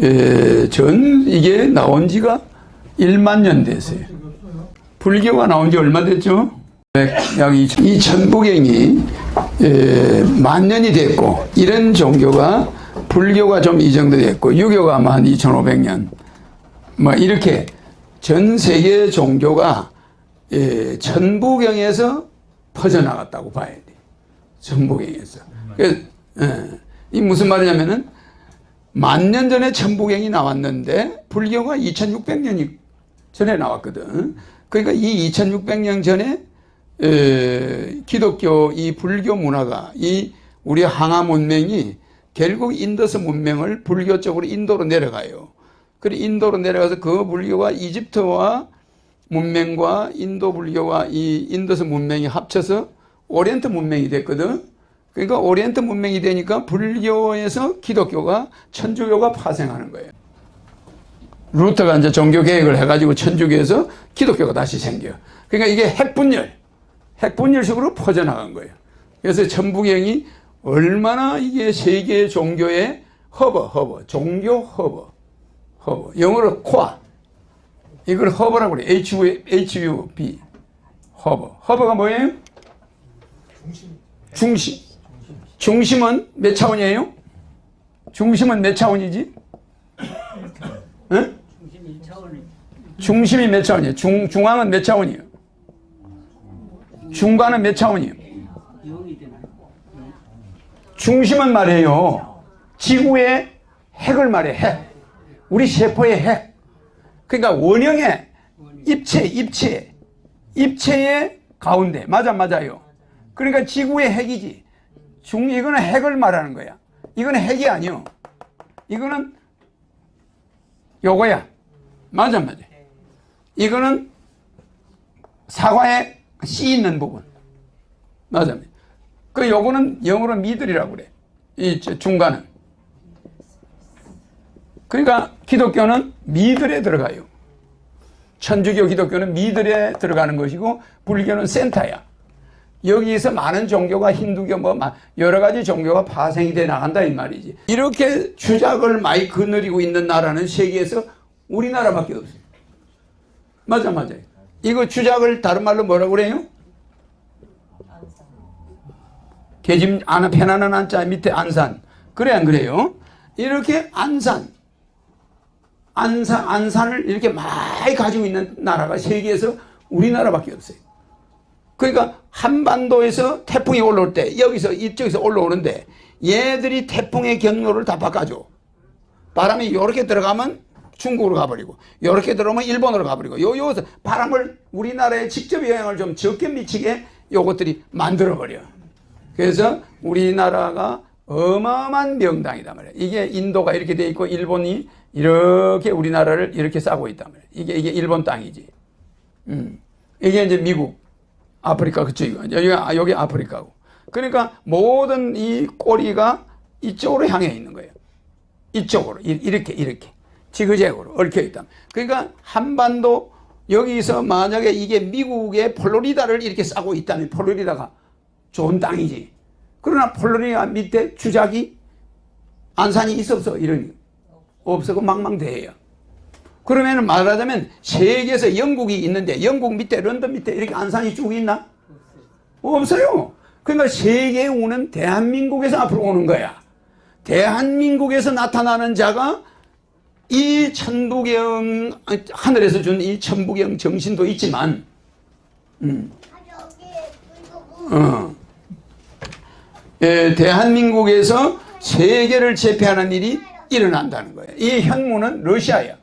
에, 전 이게 나온 지가 1만 년 됐어요. 불교가 나온 지 얼마 됐죠? 약 이, 이 천부경이 에, 만 년이 됐고 이런 종교가 불교가 좀 이 정도 됐고 유교가 아마 한 2,500년 뭐 이렇게 전 세계 종교가 에, 천부경에서 퍼져나갔다고 봐야 돼. 천부경에서. 그래서 에, 이 무슨 말이냐면은 만 년 전에 천부경이 나왔는데 불교가 2600년이 전에 나왔거든. 그러니까 이 2600년 전에 에, 기독교 이 불교 문화가 이 우리 항아 문명이 결국 인더스 문명을 불교 쪽으로 인도로 내려가요. 그리고 인도로 내려가서 그 불교가 이집트와 문명과 인도 불교와 이 인더스 문명이 합쳐서 오리엔트 문명이 됐거든. 그러니까 오리엔트 문명이 되니까 불교에서 기독교가 천주교가 파생하는 거예요. 루터가 이제 종교 개혁을 해가지고 천주교에서 기독교가 다시 생겨. 그러니까 이게 핵분열, 핵분열식으로 퍼져나간 거예요. 그래서 천부경이 얼마나 이게 세계 종교의 허버, 허버, 종교 허버, 허버. 영어로 코아. 이걸 허버라고 그래. H-U-B. 허버. 허버가 뭐예요? 중심. 중심 은 몇 차원이에요? 중심은 몇 차원이지? 응? 중심이 몇 차원이에요? 중, 중앙은 몇 차원이에요? 중간은 몇 차원이에요? 중심은 말이에요. 지구의 핵을 말해, 핵. 우리 세포의 핵. 그러니까 원형의 입체, 입체. 입체의 가운데. 맞아, 맞아요. 그러니까 지구의 핵이지. 중, 이거는 핵을 말하는 거야. 이거는 핵이 아니요. 이거는 요거야. 맞아, 맞아. 이거는 사과에 씨 있는 부분. 맞아. 그 요거는 영어로 미들이라고 그래. 이 중간은. 그러니까 기독교는 미들에 들어가요. 천주교 기독교는 미들에 들어가는 것이고 불교는 센터야. 여기에서 많은 종교가 힌두교 뭐 여러 가지 종교가 파생이 돼 나간다 이 말이지. 이렇게 주작을 많이 거느리고 있는 나라는 세계에서 우리나라밖에 없어요. 맞아 맞아요. 이거 주작을 다른 말로 뭐라고 그래요? 계집 안 편안한 안자 밑에 안산. 그래 안 그래요? 이렇게 안산 안산 안산을 이렇게 많이 가지고 있는 나라가 세계에서 우리나라밖에 없어요. 그러니까 한반도에서 태풍이 올라올 때 여기서 이쪽에서 올라오는데 얘들이 태풍의 경로를 다 바꿔줘. 바람이 이렇게 들어가면 중국으로 가버리고 이렇게 들어오면 일본으로 가버리고 요 요서 바람을 우리나라에 직접 영향을 좀 적게 미치게 요것들이 만들어 버려. 그래서 우리나라가 어마어마한 명당이다 말이야. 이게 인도가 이렇게 돼 있고 일본이 이렇게 우리나라를 이렇게 싸고 있단 말이야. 이게 이게 일본 땅이지. 음. 이게 이제 미국, 아프리카 그쪽이고 여기가 여기 아프리카고. 그러니까 모든 이 꼬리가 이쪽으로 향해 있는 거예요. 이쪽으로 이렇게 이렇게 지그재그로 얽혀 있다. 그러니까 한반도 여기서 만약에 이게 미국의 플로리다를 이렇게 싸고 있다면 플로리다가 좋은 땅이지. 그러나 플로리다 밑에 주작이 안산이 있어 없어 이러니 없어 그 망망대해요. 그러면 말하자면 세계에서 영국이 있는데 영국 밑에 런던 밑에 이렇게 안산이 쭉 있나? 없어요. 그러니까 세계에 오는 대한민국에서 앞으로 오는 거야. 대한민국에서 나타나는 자가 이 천부경 하늘에서 준 이 천부경 정신도 있지만 음, 어, 예, 대한민국에서 세계를 제패하는 일이 일어난다는 거예요. 이 현무는 러시아야.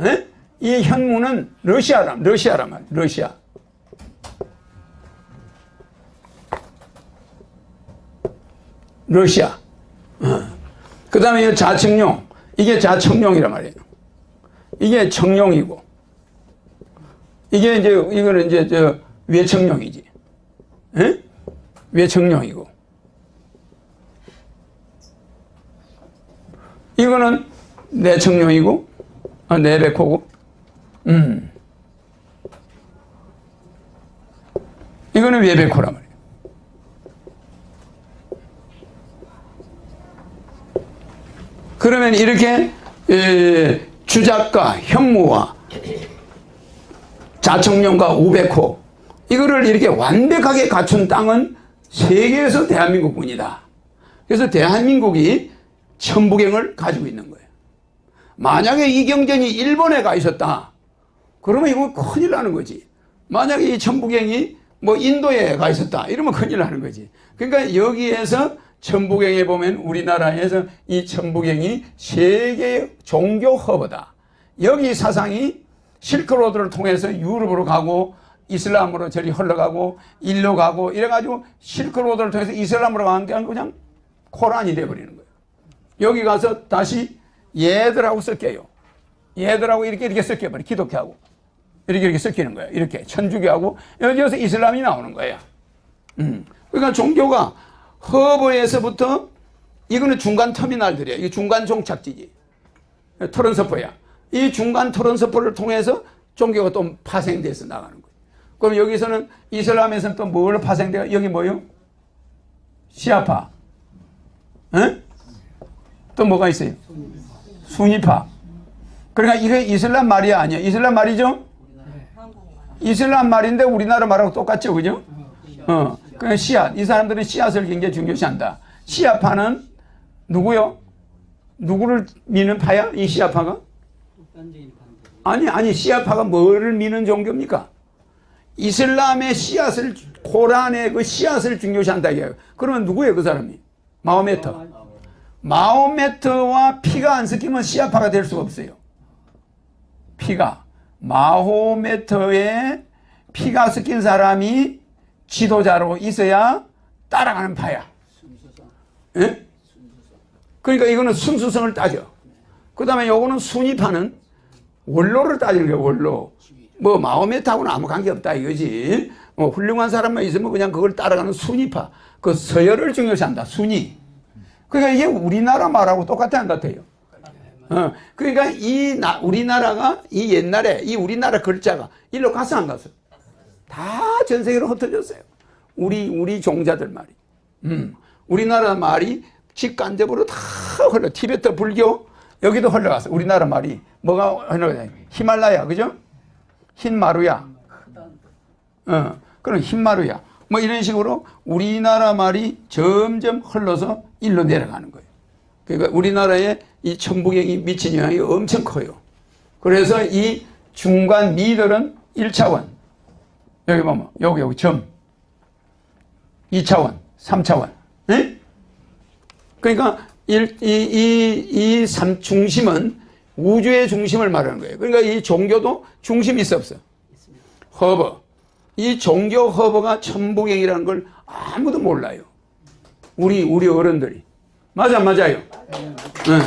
에? 이 현무는 러시아라, 러시아란 말, 러시아. 러시아. 어. 그 다음에 좌측용. 이게 자청룡이란 말이에요. 이게 청룡이고 이게 이제 이거는 이제 저 외청룡이지. 예? 외청룡이고 이거는 내청룡이고 아, 내백호고 음. 이거는 외백호란 말이에요. 그러면 이렇게 에, 주작과 현무와 자청룡과 우백호 이거를 이렇게 완벽하게 갖춘 땅은 세계에서 대한민국뿐이다. 그래서 대한민국이 천부경을 가지고 있는 거예요. 만약에 이 경전이 일본에 가 있었다. 그러면 이거 큰일 나는 거지. 만약에 이 천부경이 뭐 인도에 가 있었다. 이러면 큰일 나는 거지. 그러니까 여기에서 천부경에 보면 우리나라에서 이 천부경이 세계 종교 허브다. 여기 사상이 실크로드를 통해서 유럽으로 가고 이슬람으로 저리 흘러가고 일로 가고 이래가지고 실크로드를 통해서 이슬람으로 가는 게 그냥 코란이 돼버리는 거예요. 여기 가서 다시 얘들하고 섞여요. 얘들하고 이렇게 이렇게 섞여버려. 기독교하고. 이렇게 이렇게 섞이는 거예요. 이렇게 천주교하고 여기서 이슬람이 나오는 거예요. 음. 그러니까 종교가 허브에서부터 이거는 중간 터미널들이에요. 이게 중간 종착지지. 토론 서포야. 이 중간 토론 서포를 통해서 종교가 또 파생돼서 나가는 거예요. 그럼 여기서는 이슬람에서는 또뭘 파생돼요? 여기 뭐요? 시아파. 에? 또 뭐가 있어요? 순위파. 그러니까 이게 이슬람 말이 아니야. 이슬람 말이죠? 이슬람 말인데 우리나라 말하고 똑같죠. 그죠? 어. 그냥 씨앗. 이 사람들은 씨앗을 굉장히 중요시한다. 씨앗파는 누구요? 누구를 미는 파야? 이 씨앗파가? 아니, 아니, 씨앗파가 뭐를 미는 종교입니까? 이슬람의 씨앗을, 코란의 그 씨앗을 중요시한다. 그러면 누구예요, 그 사람이? 마호메터. 마호메트와 피가 안 섞이면 시아파가 될 수가 없어요. 피가. 마호메트의 피가 섞인 사람이 지도자로 있어야 따라가는 파야. 예? 그러니까 이거는 순수성을 따져. 그 다음에 요거는 순위파는 원로를 따지는 거예요, 원로. 뭐, 마호메트하고는 아무 관계 없다 이거지. 뭐, 훌륭한 사람만 있으면 그냥 그걸 따라가는 순위파. 그 서열을 중요시한다, 순위. 그러니까 이게 우리나라 말하고 똑같아 안 같아요. 어, 그러니까 이 나, 우리나라가 이 옛날에 이 우리나라 글자가 일로 가서 안 갔어. 다전 세계로 흩어졌어요. 우리 우리 종자들 말이. 음, 우리나라 말이 직간접으로 다 흘러. 티베트 불교 여기도 흘러갔어. 우리나라 말이 뭐가 흘러가? 히말라야, 그죠? 흰 마루야. 어, 그럼 흰 마루야. 뭐 이런 식으로 우리나라 말이 점점 흘러서 일로 내려가는 거예요. 그러니까 우리나라에 이 천부경이 미친 영향이 엄청 커요. 그래서 이 중간 미들은 1차원. 여기 보면, 여기, 여기 점. 2차원, 3차원. 예? 그러니까 일, 이, 이, 이 삼, 중심은 우주의 중심을 말하는 거예요. 그러니까 이 종교도 중심이 있어 없어. 허버. 이 종교 허버가 천부경이라는 걸 아무도 몰라요. 우리, 우리 어른들이. 맞아, 맞아요. 네.